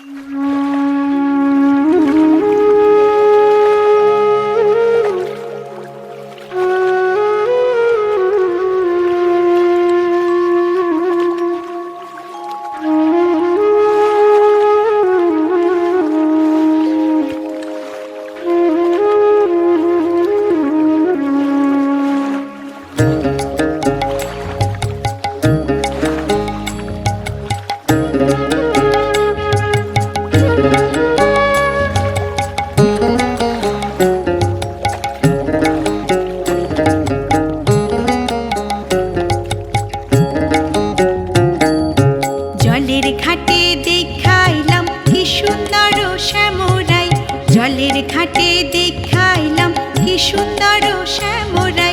Mm-hmm. সুন্দর শ্যামরাই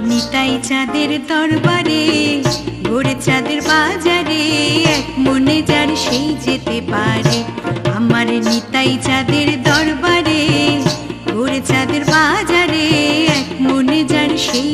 নিতাই চাঁদের দরবারে ঘোরে চাঁদের বাজারে, এক মনে যার সেই যেতে পারে। আমার নিতাই চাঁদের দরবারে ঘোরে চাঁদের বাজারে, এক মনে যার সেই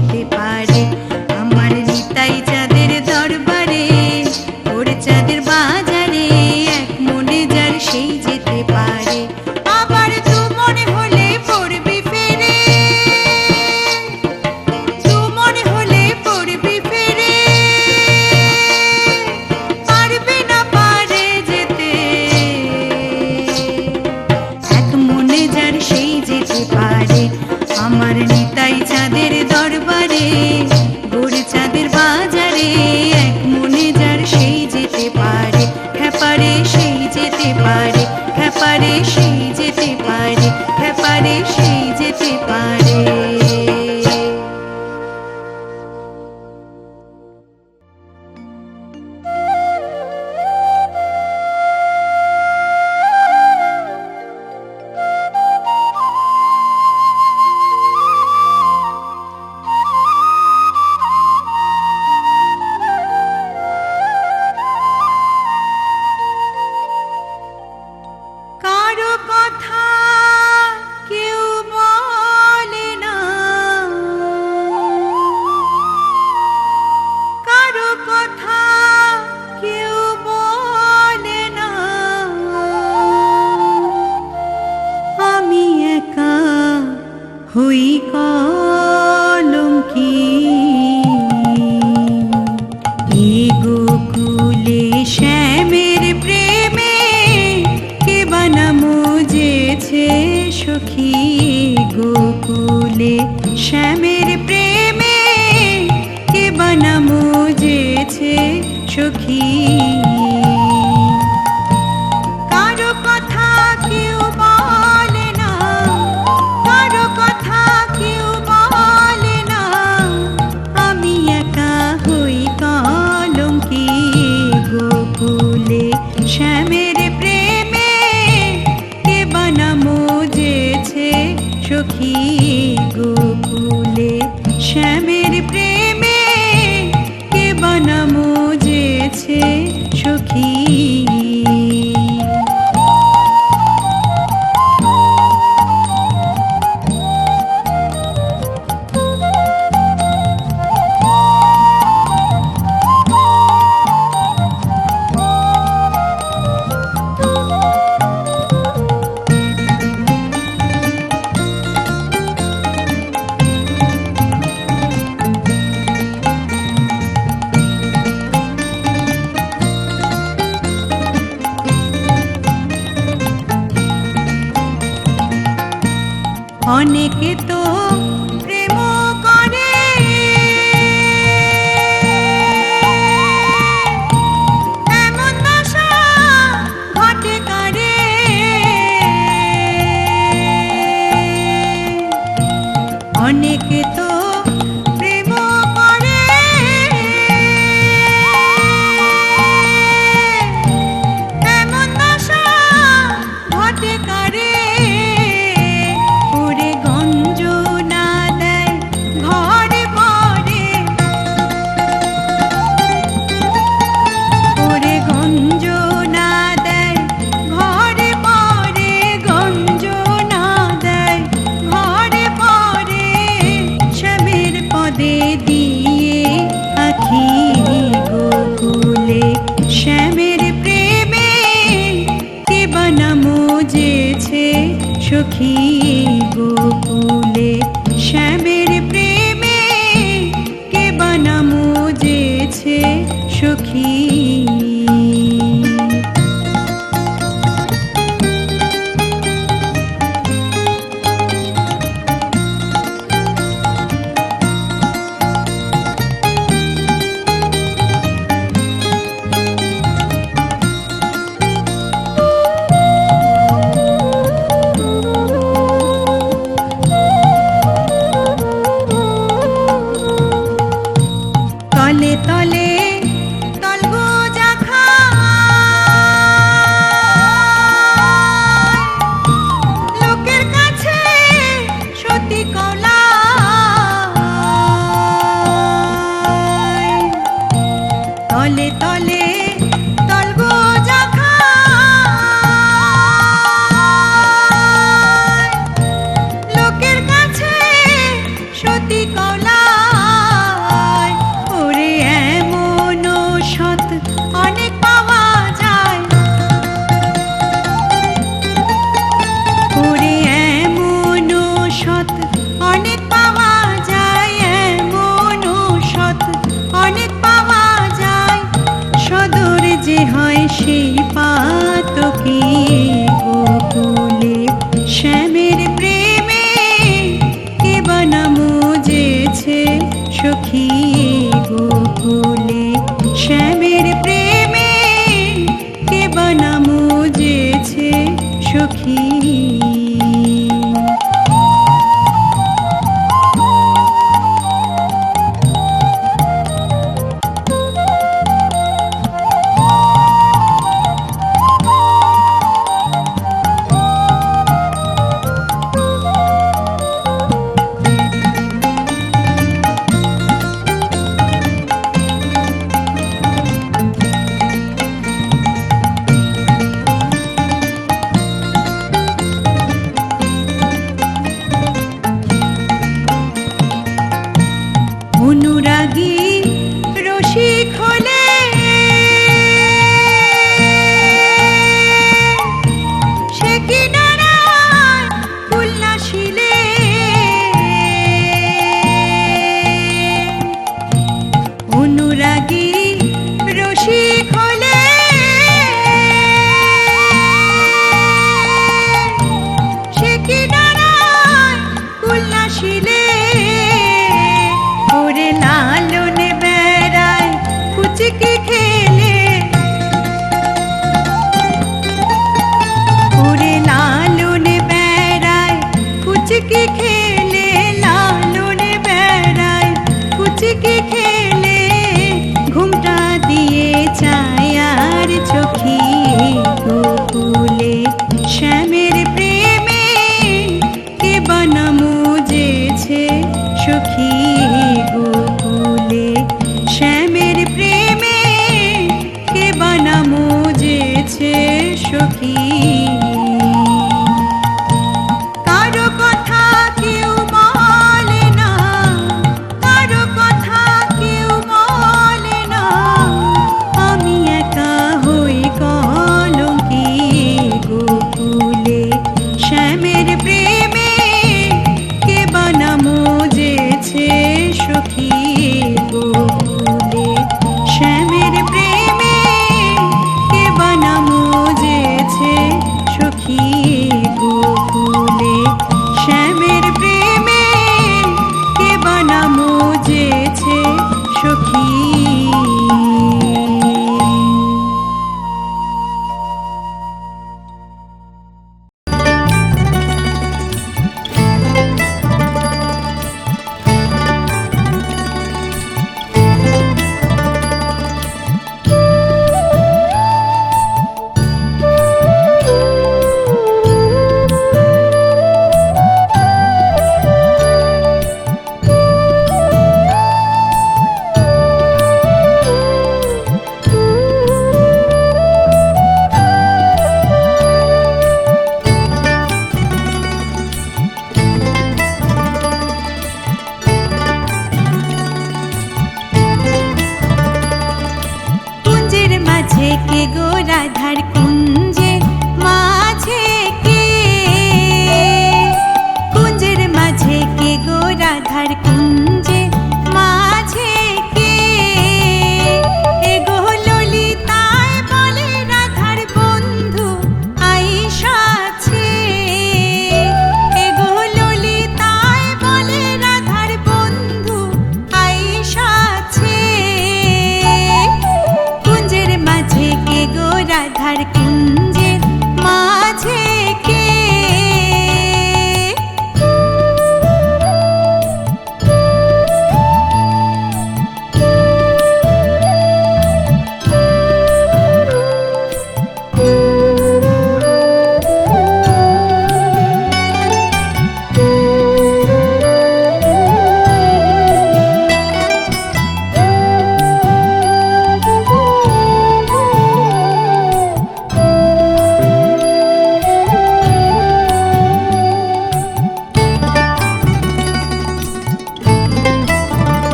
দিতে পারি সখী होने के तो tole.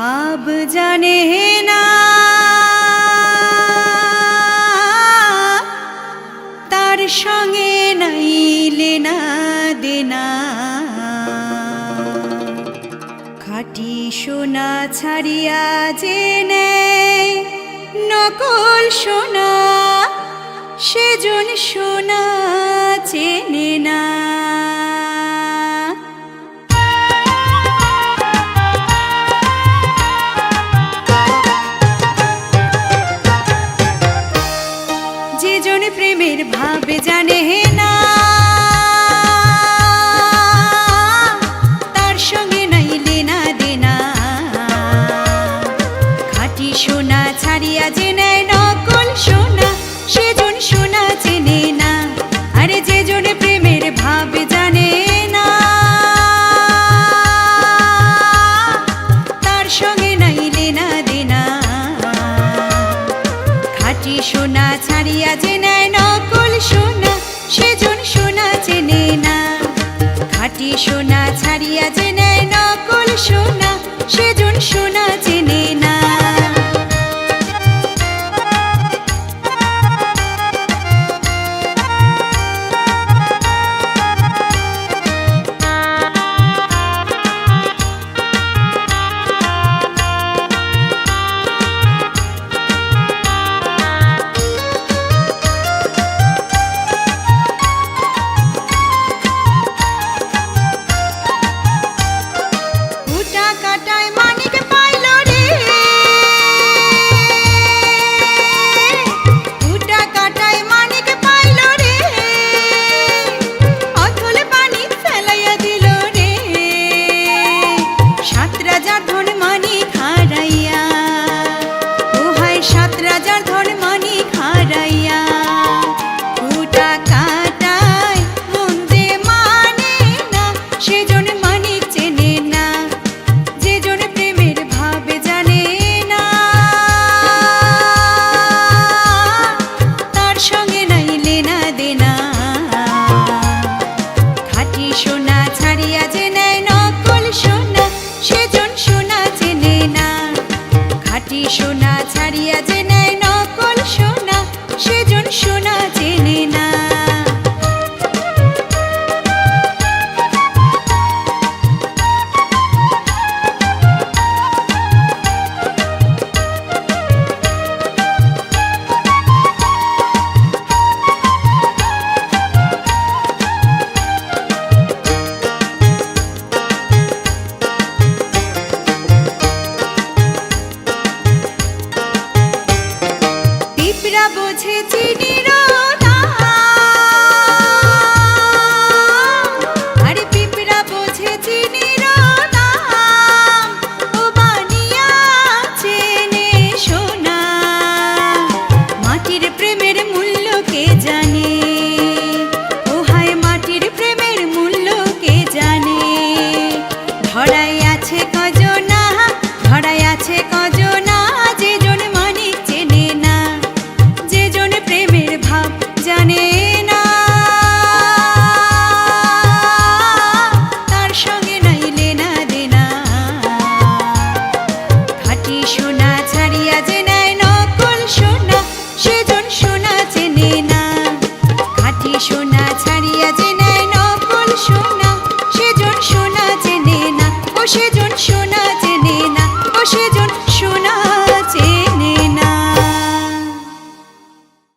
ভাব জানে না। তার সঙ্গে নাইলে না দেনা। খাটি সোনা ছাড়িয়া যে নকল সোনা, সেজন সোনা চেনে না।